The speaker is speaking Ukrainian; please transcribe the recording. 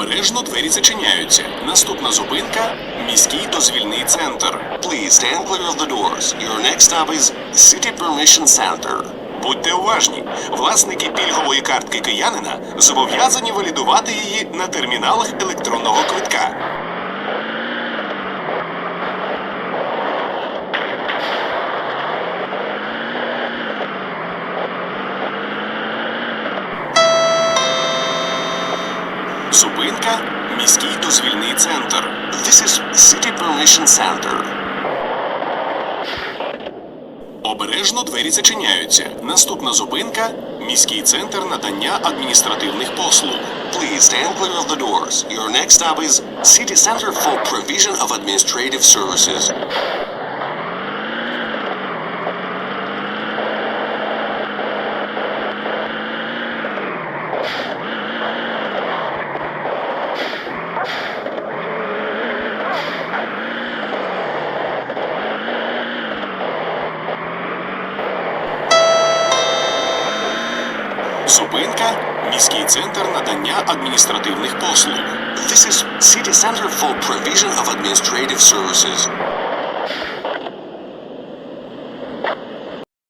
Обережно двері зачиняються. Наступна зупинка міський дозвільний центр. Please stand clear of the doors. Your next stop is City Permission Center. Будьте уважні, власники пільгової картки киянина зобов'язані валідувати її на терміналах електронного квитка. Зупинка міський дозвільний центр. This is City Permission Center. Обережно двері зачиняються. Наступна зупинка міський центр надання адміністративних послуг. Please stand clear of the doors. Your next stop is City Center for Provision of Administrative Services. Зупинка міський центр надання адміністративних послуг. This is City Center for Provision of Administrative Services.